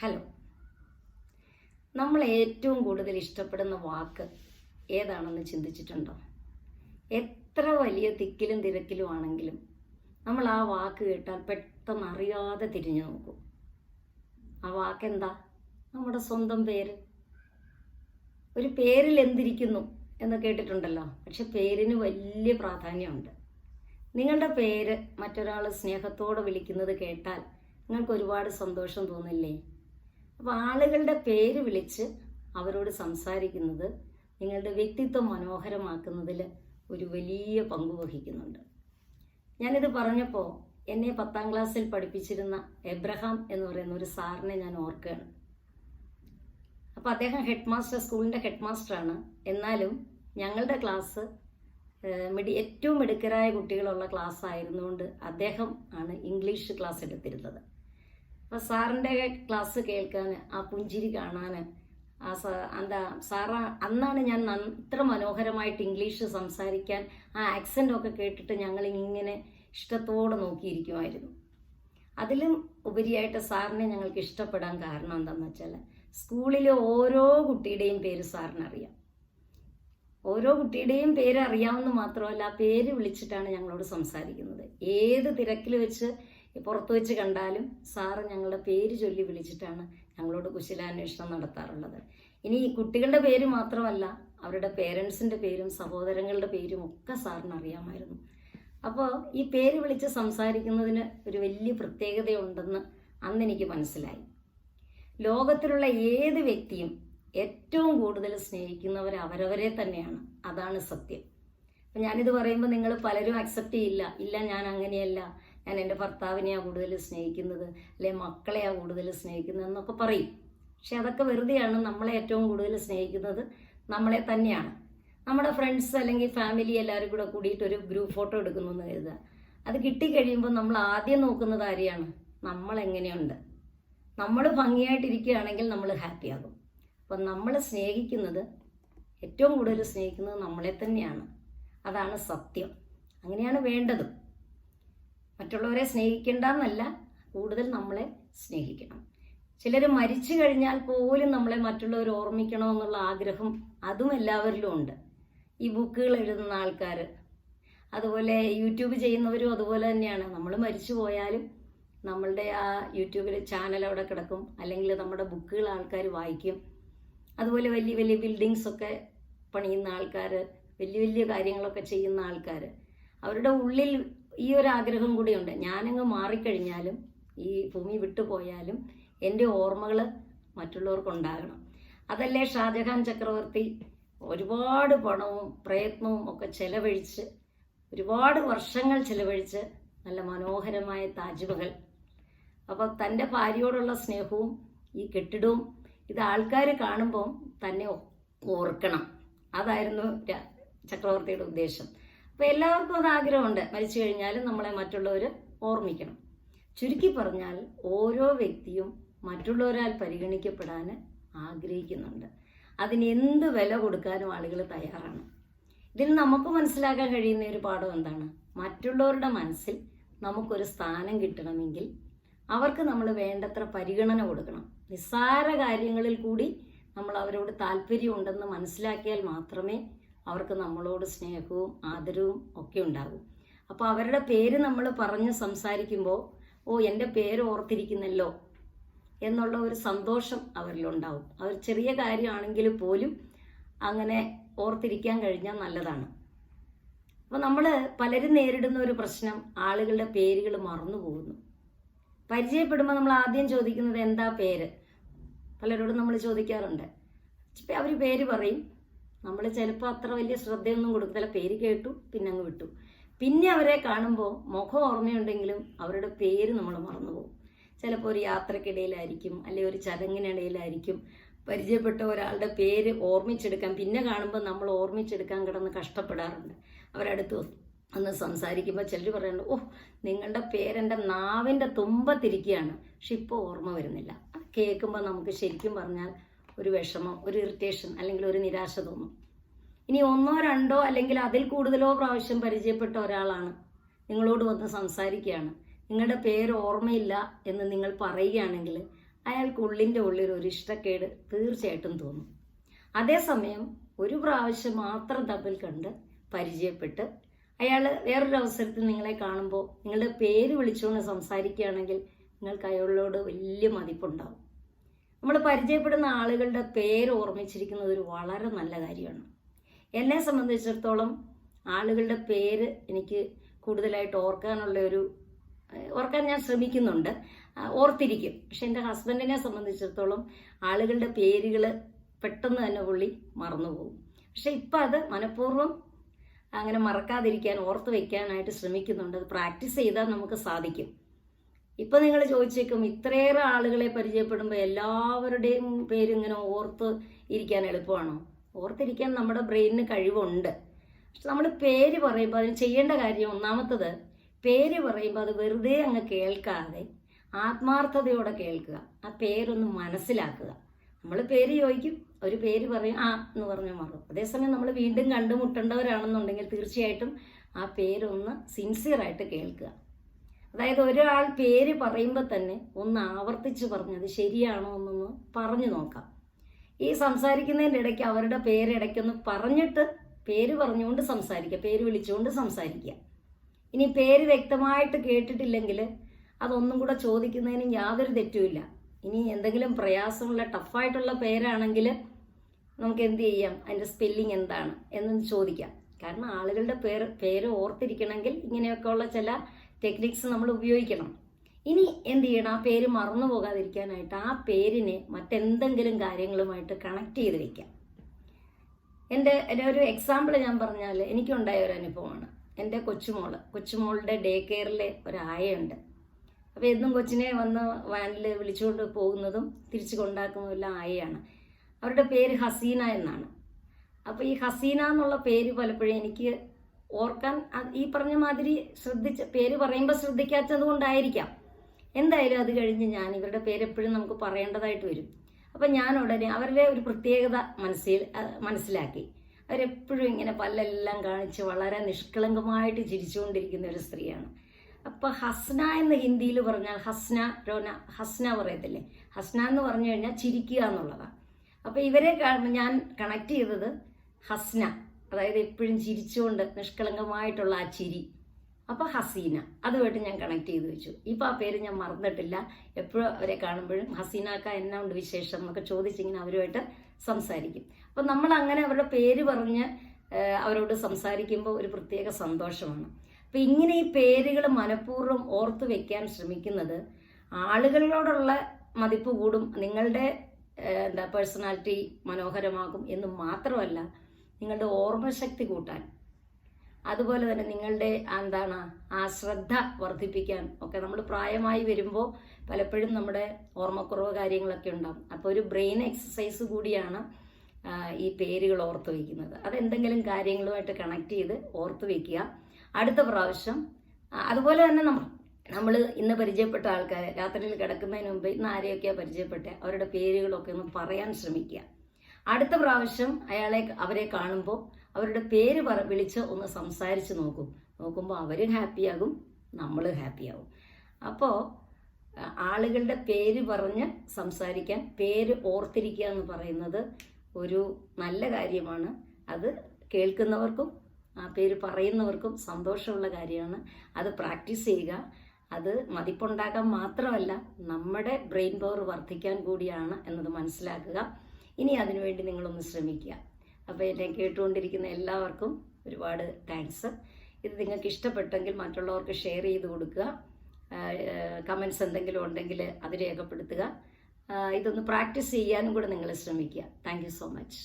Hello. നമ്മൾ ഏറ്റവും കൂടുതൽ ഇഷ്ടപ്പെടുന്ന വാക്ക് ഏതാണെന്ന് ചിന്തിച്ചിട്ടുണ്ടോ? എത്ര വലിയ തിക്കിലും തിരക്കിലും ആണെങ്കിലും നമ്മൾ ആ വാക്ക് കേട്ടാൽ പെട്ടെന്ന് അറിയാതെ തിരിഞ്ഞു നോക്കും. ആ വാക്കെന്താ? നമ്മുടെ സ്വന്തം പേര്. ഒരു പേരിൽ എന്തിരിക്കുന്നു എന്ന് കേട്ടിട്ടുണ്ടല്ലോ. പക്ഷെ പേരിന് വലിയ പ്രാധാന്യമുണ്ട്. നിങ്ങളുടെ പേര് മറ്റൊരാൾ സ്നേഹത്തോടെ വിളിക്കുന്നത് കേട്ടാൽ നിങ്ങൾക്ക് ഒരുപാട് സന്തോഷം തോന്നില്ലേ? അപ്പോൾ ആളുകളുടെ പേര് വിളിച്ച് അവരോട് സംസാരിക്കുന്നത് നിങ്ങളുടെ വ്യക്തിത്വം മനോഹരമാക്കുന്നതിൽ ഒരു വലിയ പങ്ക് വഹിക്കുന്നുണ്ട്. ഞാനിത് പറഞ്ഞപ്പോൾ എന്നെ പത്താം ക്ലാസ്സിൽ പഠിപ്പിച്ചിരുന്ന എബ്രഹാം എന്ന് പറയുന്ന ഒരു സാറിനെ ഞാൻ ഓർക്കുകയാണ്. അപ്പോൾ അദ്ദേഹം ഹെഡ് മാസ്റ്റർ സ്കൂളിന്റെ ഹെഡ് മാസ്റ്ററാണ് എന്നാലും ഞങ്ങളുടെ ക്ലാസ് മിടി ഏറ്റവും മിടുക്കരായ കുട്ടികളുള്ള ക്ലാസ് ആയിരുന്നുകൊണ്ട് അദ്ദേഹം ആണ് ഇംഗ്ലീഷ് ക്ലാസ് എടുത്തിരുന്നത്. അപ്പോൾ സാറിന്റെ ക്ലാസ് കേൾക്കാൻ ആ പുഞ്ചിരി കാണാൻ ആ സാ എന്താ സാറ അന്നാണ് ഞാൻ ഇത്ര മനോഹരമായിട്ട് ഇംഗ്ലീഷ് സംസാരിക്കാൻ ആ ആക്സന്റ് ഒക്കെ കേട്ടിട്ട് ഞങ്ങൾ ഇങ്ങനെ ഇഷ്ടത്തോടെ നോക്കിയിരിക്കുമായിരുന്നു അതിലും ഉപരിയായിട്ട് സാറിനെ ഞങ്ങൾക്ക് ഇഷ്ടപ്പെടാൻ കാരണം എന്താണെന്ന് വെച്ചാൽ സ്കൂളിലെ ഓരോ കുട്ടിയുടെയും പേര് സാറിനറിയാം. ഓരോ കുട്ടിയുടെയും പേര് അറിയാമെന്ന് മാത്രമല്ല പേര് വിളിച്ചിട്ടാണ് ഞങ്ങളോട് സംസാരിക്കുന്നത്. ഏത് തിരക്കിൽ വെച്ച് പുറത്ത് വെച്ച് കണ്ടാലും സാറ് ഞങ്ങളുടെ പേര് ചൊല്ലി വിളിച്ചിട്ടാണ് ഞങ്ങളോട് കുശലാന്വേഷണം നടത്താറുള്ളത്. ഇനി ഈ കുട്ടികളുടെ പേര് മാത്രമല്ല അവരുടെ പേരൻസിന്റെ പേരും സഹോദരങ്ങളുടെ പേരും ഒക്കെ സാറിന് അറിയാമായിരുന്നു അപ്പോൾ ഈ പേര് വിളിച്ച് സംസാരിക്കുന്നതിന് ഒരു വലിയ പ്രത്യേകതയുണ്ടെന്ന് അന്ന് എനിക്ക് മനസ്സിലായി. ലോകത്തിലുള്ള ഏത് വ്യക്തിയും ഏറ്റവും കൂടുതൽ സ്നേഹിക്കുന്നവർ അവരവരെ തന്നെയാണ്. അതാണ് സത്യം. അപ്പം ഞാനിത് പറയുമ്പോൾ നിങ്ങൾ പലരും അക്സെപ്റ്റ് ചെയ്യില്ല. ഇല്ല ഞാൻ അങ്ങനെയല്ല. ഞാൻ എന്റെ ഭർത്താവിനെയാണ് കൂടുതൽ സ്നേഹിക്കുന്നത് അല്ലെ മക്കളെയാണ് കൂടുതൽ സ്നേഹിക്കുന്നത് എന്നൊക്കെ പറയും. പക്ഷെ അതൊക്കെ വെറുതെയാണ് നമ്മളെ ഏറ്റവും കൂടുതൽ സ്നേഹിക്കുന്നത് നമ്മളെ തന്നെയാണ്. നമ്മുടെ ഫ്രണ്ട്സ് അല്ലെങ്കിൽ ഫാമിലി എല്ലാവരും കൂടെ കൂടിയിട്ട് ഒരു ഗ്രൂപ്പ് ഫോട്ടോ എടുക്കുന്നു എന്ന് കരുതുക. അത് കിട്ടിക്കഴിയുമ്പോൾ നമ്മൾ ആദ്യം നോക്കുന്നത് ആരെയാണ്? നമ്മൾ എങ്ങനെയുണ്ട്? നമ്മൾ ഭംഗിയായിട്ടിരിക്കുകയാണെങ്കിൽ നമ്മൾ ഹാപ്പി ആകും. അപ്പം നമ്മൾ സ്നേഹിക്കുന്നത് ഏറ്റവും കൂടുതൽ സ്നേഹിക്കുന്നത് നമ്മളെ തന്നെയാണ്. അതാണ് സത്യം. അങ്ങനെയാണ് വേണ്ടതും. മറ്റുള്ളവരെ സ്നേഹിക്കേണ്ടെന്നല്ല കൂടുതൽ നമ്മളെ സ്നേഹിക്കണം. ചിലർ മരിച്ചു കഴിഞ്ഞാൽ പോലും നമ്മളെ മറ്റുള്ളവർ ഓർമ്മിക്കണമെന്നുള്ള ആഗ്രഹം അതും എല്ലാവരിലും ഉണ്ട്. ഈ ബുക്കുകൾ എഴുതുന്ന ആൾക്കാർ അതുപോലെ യൂട്യൂബ് ചെയ്യുന്നവരും അതുപോലെ തന്നെയാണ്. നമ്മൾ മരിച്ചു പോയാലും നമ്മളുടെ ആ യൂട്യൂബിൽ ചാനൽ അവിടെ കിടക്കും. അല്ലെങ്കിൽ നമ്മുടെ ബുക്കുകൾ ആൾക്കാർ വായിക്കും. അതുപോലെ വലിയ വലിയ ബിൽഡിങ്സ് ഒക്കെ പണിയുന്ന ആൾക്കാർ വലിയ വലിയ കാര്യങ്ങളൊക്കെ ചെയ്യുന്ന ആൾക്കാർ അവരുടെ ഉള്ളിൽ ഈ ഒരു ആഗ്രഹം കൂടിയുണ്ട്. ഞാനങ്ങ് മാറിക്കഴിഞ്ഞാലും ഈ ഭൂമി വിട്ടുപോയാലും എന്റെ ഓർമ്മകൾ മറ്റുള്ളവർക്കുണ്ടാകണം. അതല്ലേ ഷാജഹാൻ ചക്രവർത്തി ഒരുപാട് പണവും പ്രയത്നവും ഒക്കെ ചെലവഴിച്ച് ഒരുപാട് വർഷങ്ങൾ ചെലവഴിച്ച് നല്ല മനോഹരമായ താജ്മഹൽ. അപ്പോൾ തന്റെ ഭാര്യയോടുള്ള സ്നേഹവും ഈ കെട്ടിടവും ഇത് ആൾക്കാർ കാണുമ്പോൾ തന്നെ ഓർക്കണം. അതായിരുന്നു ചക്രവർത്തിയുടെ ഉദ്ദേശം. അപ്പോൾ എല്ലാവർക്കും അത് ആഗ്രഹമുണ്ട്. മരിച്ചു കഴിഞ്ഞാലും നമ്മളെ മറ്റുള്ളവർ ഓർമ്മിക്കണം. ചുരുക്കി പറഞ്ഞാൽ ഓരോ വ്യക്തിയും മറ്റുള്ളവരാൽ പരിഗണിക്കപ്പെടാൻ ആഗ്രഹിക്കുന്നുണ്ട്. അതിന് എന്ത് വില കൊടുക്കാനും ആളുകൾ തയ്യാറാണ്. ഇതിൽ നമുക്ക് മനസ്സിലാക്കാൻ കഴിയുന്ന ഒരു പാഠം എന്താണ്? മറ്റുള്ളവരുടെ മനസ്സിൽ നമുക്കൊരു സ്ഥാനം കിട്ടണമെങ്കിൽ അവർക്ക് നമ്മൾ വേണ്ടത്ര പരിഗണന കൊടുക്കണം. നിസ്സാര കാര്യങ്ങളിൽ കൂടി നമ്മൾ അവരോട് താല്പര്യമുണ്ടെന്ന് മനസ്സിലാക്കിയാൽ മാത്രമേ അവർക്ക് നമ്മളോട് സ്നേഹവും ആദരവും ഒക്കെ ഉണ്ടാകും. അപ്പോൾ അവരുടെ പേര് നമ്മൾ പറഞ്ഞ് സംസാരിക്കുമ്പോൾ ഓ എന്റെ പേര് ഓർത്തിരിക്കുന്നല്ലോ എന്നുള്ള ഒരു സന്തോഷം അവരിലുണ്ടാവും. അവർ ചെറിയ കാര്യമാണെങ്കിൽ പോലും അങ്ങനെ ഓർത്തിരിക്കാൻ കഴിഞ്ഞാൽ നല്ലതാണ്. അപ്പോൾ നമ്മൾ പലരും നേരിടുന്ന ഒരു പ്രശ്നം ആളുകളുടെ പേരുകൾ മറന്നു പോകുന്നു. പരിചയപ്പെടുമ്പോൾ നമ്മൾ ആദ്യം ചോദിക്കുന്നത് എന്താ പേര്? പലരോടും നമ്മൾ ചോദിക്കാറുണ്ട്. അവർ പേര് പറയും. നമ്മൾ ചിലപ്പോൾ അത്ര വലിയ ശ്രദ്ധയൊന്നും കൊടുക്കത്തില്ല. പേര് കേട്ടു പിന്നെ അങ്ങ് വിട്ടു. പിന്നെ അവരെ കാണുമ്പോൾ മുഖം ഓർമ്മയുണ്ടെങ്കിലും അവരുടെ പേര് നമ്മൾ മറന്നുപോകും. ചിലപ്പോൾ ഒരു യാത്രക്കിടയിലായിരിക്കും അല്ലെങ്കിൽ ഒരു ചടങ്ങിനിടയിലായിരിക്കും പരിചയപ്പെട്ട ഒരാളുടെ പേര് ഓർമ്മിച്ചെടുക്കാൻ പിന്നെ കാണുമ്പോൾ നമ്മൾ ഓർമ്മിച്ചെടുക്കാൻ കിടന്ന് കഷ്ടപ്പെടാറുണ്ട്. അവരടുത്ത് ഒന്ന് സംസാരിക്കുമ്പോൾ ചിലർ പറയുന്നുണ്ട് ഓ നിങ്ങളുടെ പേരെന്റെ നാവിന്റെ തുമ്പത്തിരിക്കുകയാണ്. പക്ഷെ ഇപ്പോൾ ഓർമ്മ വരുന്നില്ല. കേൾക്കുമ്പോൾ നമുക്ക് ശരിക്കും പറഞ്ഞാൽ ഒരു വിഷമം ഒരു ഇറിറ്റേഷൻ അല്ലെങ്കിൽ ഒരു നിരാശ തോന്നും. ഇനി ഒന്നോ രണ്ടോ അല്ലെങ്കിൽ അതിൽ കൂടുതലോ പ്രാവശ്യം പരിചയപ്പെട്ട ഒരാളാണ് നിങ്ങളോട് വന്ന് സംസാരിക്കുകയാണ്. നിങ്ങളുടെ പേര് ഓർമ്മയില്ല എന്ന് നിങ്ങൾ പറയുകയാണെങ്കിൽ അയാൾക്ക് ഉള്ളിന്റെ ഉള്ളിൽ ഒരു ഇഷ്ടക്കേട് തീർച്ചയായിട്ടും തോന്നും. അതേസമയം ഒരു പ്രാവശ്യം മാത്രം തമ്മിൽ കണ്ട് പരിചയപ്പെട്ട് അയാൾ വേറൊരു അവസരത്തിൽ നിങ്ങളെ കാണുമ്പോൾ നിങ്ങളുടെ പേര് വിളിച്ചുകൊണ്ട് സംസാരിക്കുകയാണെങ്കിൽ നിങ്ങൾക്ക് അയാളോട് വലിയ മതിപ്പുണ്ടാവും. നമ്മൾ പരിചയപ്പെടുന്ന ആളുകളുടെ പേര് ഓർമ്മിച്ചിരിക്കുന്നത് ഒരു വളരെ നല്ല കാര്യമാണ്. എന്നെ സംബന്ധിച്ചിടത്തോളം ആളുകളുടെ പേര് എനിക്ക് കൂടുതലായിട്ട് ഓർക്കാനുള്ള ഒരു ഓർക്കാൻ ഞാൻ ശ്രമിക്കുന്നുണ്ട്. ഓർത്തിരിക്കും. പക്ഷെ എന്റെ ഹസ്ബൻഡിനെ സംബന്ധിച്ചിടത്തോളം ആളുകളുടെ പേരുകൾ പെട്ടെന്ന് തന്നെ പുള്ളി മറന്നുപോകും. പക്ഷെ ഇപ്പം അത് മനഃപൂർവം അങ്ങനെ മറക്കാതിരിക്കാൻ ഓർത്ത് വെക്കാനായിട്ട് ശ്രമിക്കുന്നുണ്ട്. അത് പ്രാക്ടീസ് ചെയ്താൽ നമുക്ക് സാധിക്കും. ഇപ്പൊ നിങ്ങൾ ചോദിച്ചേക്കും ഇത്രയേറെ ആളുകളെ പരിചയപ്പെടുമ്പോൾ എല്ലാവരുടെയും പേര് ഇങ്ങനെ ഓർത്ത് ഇരിക്കാൻ എളുപ്പമാണോ? ഓർത്തിരിക്കാൻ നമ്മുടെ ബ്രെയിനിന് കഴിവുണ്ട്. പക്ഷെ നമ്മൾ പേര് പറയുമ്പോൾ അതിന് ചെയ്യേണ്ട കാര്യം ഒന്നാമത്തത് പേര് പറയുമ്പോൾ അത് വെറുതെ അങ്ങ് കേൾക്കാതെ ആത്മാർത്ഥതയോടെ കേൾക്കുക. ആ പേരൊന്ന് മനസ്സിലാക്കുക. നമ്മൾ പേര് ചോദിക്കും ഒരു പേര് പറയും ആ എന്ന് പറഞ്ഞ് മാറും. അതേസമയം നമ്മൾ വീണ്ടും കണ്ടുമുട്ടേണ്ടവരാണെന്നുണ്ടെങ്കിൽ തീർച്ചയായിട്ടും ആ പേരൊന്ന് സിൻസിയറായിട്ട് കേൾക്കുക. അതായത് ഒരാൾ പേര് പറയുമ്പോൾ തന്നെ ഒന്ന് ആവർത്തിച്ച് പറഞ്ഞത് ശരിയാണോ എന്നൊന്ന് പറഞ്ഞു നോക്കാം. ഈ സംസാരിക്കുന്നതിന്റെ ഇടയ്ക്ക് അവരുടെ പേര് ഇടയ്ക്കൊന്ന് പറഞ്ഞിട്ട് പേര് പറഞ്ഞുകൊണ്ട് സംസാരിക്കുക പേര് വിളിച്ചുകൊണ്ട് സംസാരിക്കുക. ഇനി പേര് വ്യക്തമായിട്ട് കേട്ടിട്ടില്ലെങ്കിൽ അതൊന്നും കൂടെ ചോദിക്കുന്നതിന് യാതൊരു തെറ്റുമില്ല ഇനി എന്തെങ്കിലും പ്രയാസമുള്ള ടഫായിട്ടുള്ള പേരാണെങ്കിൽ നമുക്ക് എന്ത് ചെയ്യാം? അതിന്റെ സ്പെല്ലിംഗ് എന്താണ്? എന്ന് ചോദിക്കാം. കാരണം ആളുകളുടെ പേര് പേര് ഓർത്തിരിക്കണമെങ്കിൽ ഇങ്ങനെയൊക്കെയുള്ള ചില ടെക്നിക്സ് നമ്മൾ ഉപയോഗിക്കണം. ഇനി എന്ത് ചെയ്യണം? ആ പേര് മറന്നു പോകാതിരിക്കാനായിട്ട് ആ പേരിനെ മറ്റെന്തെങ്കിലും കാര്യങ്ങളുമായിട്ട് കണക്ട് ചെയ്ത് വയ്ക്കാം എന്റെ ഒരു എക്സാമ്പിൾ ഞാൻ പറഞ്ഞാൽ എനിക്കുണ്ടായ ഒരു അനുഭവമാണ്. എന്റെ കൊച്ചുമോൾ. കൊച്ചുമോളുടെ ഡേ കെയറിലെ ഒരു ആയയുണ്ട്. അപ്പോൾ എന്നും കൊച്ചിനെ വന്ന് വാനിൽ വിളിച്ചുകൊണ്ട് പോകുന്നതും തിരിച്ചു കൊണ്ടാക്കുന്നതും എല്ലാം ആയയാണ്. അവരുടെ പേര് ഹസീന എന്നാണ്. അപ്പോൾ ഈ ഹസീന എന്നുള്ള പേര് പലപ്പോഴും എനിക്ക് ഓർക്കാൻ ഈ പറഞ്ഞ മാതിരി ശ്രദ്ധിച്ച പേര് പറയുമ്പോൾ ശ്രദ്ധിക്കാത്തത് കൊണ്ടായിരിക്കാം. എന്തായാലും അത് കഴിഞ്ഞ് ഞാൻ ഇവരുടെ പേര് എപ്പോഴും നമുക്ക് പറയേണ്ടതായിട്ട് വരും. അപ്പം ഞാൻ ഉടനെ അവരുടെ ഒരു പ്രത്യേകത മനസ്സിൽ മനസ്സിലാക്കി. അവരെപ്പോഴും ഇങ്ങനെ പല്ലെല്ലാം കാണിച്ച് വളരെ നിഷ്കളങ്കമായിട്ട് ചിരിച്ചുകൊണ്ടിരിക്കുന്ന ഒരു സ്ത്രീയാണ്. അപ്പോൾ ഹസ്ന എന്ന് ഹിന്ദിയിൽ പറഞ്ഞാൽ ഹസ്ന രോന ഹസ്ന പറയത്തില്ലേ? ഹസ്ന എന്ന് പറഞ്ഞു കഴിഞ്ഞാൽ ചിരിക്കുക എന്നുള്ളതാണ് അപ്പം ഇവരെ ഞാൻ കണക്ട് ചെയ്തത് ഹസ്ന. അതായത് എപ്പോഴും ചിരിച്ചുകൊണ്ട് നിഷ്കളങ്കമായിട്ടുള്ള ആ ചിരി. അപ്പൊ ഹസീന. അതുമായിട്ട് ഞാൻ കണക്ട് ചെയ്ത് വെച്ചു. ഇപ്പൊ ആ പേര് ഞാൻ മറന്നിട്ടില്ല. എപ്പോഴും അവരെ കാണുമ്പോഴും ഹസീനാക്ക എന്നാ ഉണ്ട് വിശേഷം എന്നൊക്കെ ചോദിച്ചിങ്ങനെ അവരുമായിട്ട് സംസാരിക്കും. അപ്പൊ നമ്മൾ അങ്ങനെ അവരുടെ പേര് പറഞ്ഞ് അവരോട് സംസാരിക്കുമ്പോൾ ഒരു പ്രത്യേക സന്തോഷമാണ്. അപ്പൊ ഇങ്ങനെ ഈ പേരുകൾ മനഃപൂർവം ഓർത്തു വെക്കാൻ ശ്രമിക്കുന്നത് ആളുകളോടുള്ള മതിപ്പ് കൂടും നിങ്ങളുടെ എന്താ പേഴ്സണാലിറ്റി മനോഹരമാകും എന്ന് മാത്രമല്ല നിങ്ങളുടെ ഓർമ്മശക്തി കൂട്ടാൻ. അതുപോലെ തന്നെ നിങ്ങളുടെ എന്താണ് ആ ശ്രദ്ധ വർദ്ധിപ്പിക്കാൻ ഒക്കെ നമ്മൾ പ്രായമായി വരുമ്പോൾ പലപ്പോഴും നമ്മുടെ ഓർമ്മക്കുറവ് കാര്യങ്ങളൊക്കെ ഉണ്ടാകും അപ്പോൾ ഒരു ബ്രെയിൻ എക്സസൈസ് കൂടിയാണ് ഈ പേരുകൾ ഓർത്ത് വയ്ക്കുന്നത് അതെന്തെങ്കിലും കാര്യങ്ങളുമായിട്ട് കണക്ട് ചെയ്ത് ഓർത്ത് വയ്ക്കുക അടുത്ത പ്രാവശ്യം അതുപോലെ തന്നെ നമ്മൾ നമ്മൾ ഇന്ന് പരിചയപ്പെട്ട ആൾക്കാരെ രാത്രിയിൽ കിടക്കുന്നതിന് മുമ്പ് ഇന്ന് ആരെയൊക്കെയാണ് പരിചയപ്പെട്ട? അവരുടെ പേരുകളൊക്കെ ഒന്ന് പറയാൻ ശ്രമിക്കുക. അടുത്ത പ്രാവശ്യം അയാളെ അവരെ കാണുമ്പോൾ അവരുടെ പേര് പറ വിളിച്ച് ഒന്ന് സംസാരിച്ച് നോക്കും. നോക്കുമ്പോൾ അവർ ഹാപ്പിയാകും നമ്മൾ ഹാപ്പിയാകും അപ്പോൾ ആളുകളുടെ പേര് പറഞ്ഞ് സംസാരിക്കാൻ പേര് ഓർത്തിരിക്കുക എന്ന് പറയുന്നത് ഒരു നല്ല കാര്യമാണ്. അത് കേൾക്കുന്നവർക്കും ആ പേര് പറയുന്നവർക്കും സന്തോഷമുള്ള കാര്യമാണ്. അത് പ്രാക്ടീസ് ചെയ്യുക. അത് മതിപ്പുണ്ടാക്കാൻ മാത്രമല്ല നമ്മുടെ ബ്രെയിൻ പവർ വർദ്ധിക്കാൻ കൂടിയാണ് എന്നത് മനസ്സിലാക്കുക. ഇനി അതിനുവേണ്ടി നിങ്ങളൊന്ന് ശ്രമിക്കുക. അപ്പോൾ എന്നെ കേട്ടുകൊണ്ടിരിക്കുന്ന എല്ലാവർക്കും ഒരുപാട് താങ്ക്സ് ഇത് നിങ്ങൾക്ക് ഇഷ്ടപ്പെട്ടെങ്കിൽ മറ്റുള്ളവർക്ക് ഷെയർ ചെയ്ത് കൊടുക്കുക. കമൻസ് എന്തെങ്കിലും ഉണ്ടെങ്കിൽ അത് രേഖപ്പെടുത്തുക. ഇതൊന്ന് പ്രാക്ടീസ് ചെയ്യാനും കൂടെ നിങ്ങൾ ശ്രമിക്കുക. Thank so much